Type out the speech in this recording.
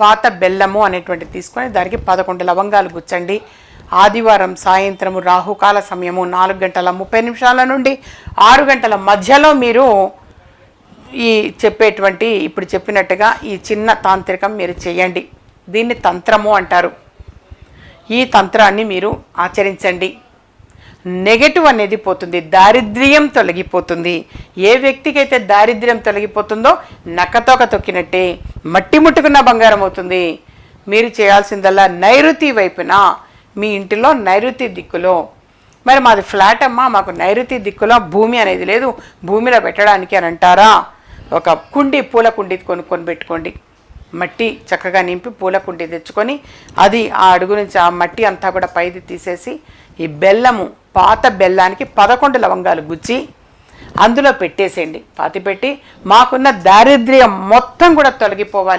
పాత బెల్లము అనేటువంటి తీసుకొని దానికి పదకొండు లవంగాలు గుచ్చండి. ఆదివారం సాయంత్రము రాహుకాల సమయము నాలుగు గంటల ముప్పై నిమిషాల నుండి ఆరు గంటల మధ్యలో మీరు ఈ చెప్పేటువంటి ఇప్పుడు చెప్పినట్టుగా ఈ చిన్న తాంత్రికం మీరు చేయండి. దీన్ని తంత్రము అంటారు. ఈ తంత్రాన్ని మీరు ఆచరించండి. నెగటివ్ అనేది పోతుంది దారిద్ర్యం తొలగిపోతుంది. ఏ వ్యక్తికైతే దారిద్ర్యం తొలగిపోతుందో నక్కతోక తొక్కినట్టే మట్టి ముట్టుకున్న బంగారం అవుతుంది. మీరు చేయాల్సిందల్లా నైరుతి వైపున మీ ఇంటిలో నైరుతి దిక్కులో. మరి మాది ఫ్లాట్ అమ్మా మాకు నైరుతి దిక్కులో భూమి అనేది లేదు. భూమిలో పెట్టడానికి అని అంటారా? ఒక కుండి పూల కుండి కొనుక్కొని పెట్టుకోండి. మట్టి చక్కగా నింపి పూల కుండి తెచ్చుకొని అది ఆ అడుగు నుంచి ఆ మట్టి అంతా కూడా పైది తీసేసి ఈ బెల్లము పాత బెల్లానికి పదకొండు లవంగాలు గుచ్చి అందులో పెట్టేసేయండి. పాతి పెట్టి మాకున్న దారిద్ర్యం మొత్తం కూడా తొలగిపోవాలి.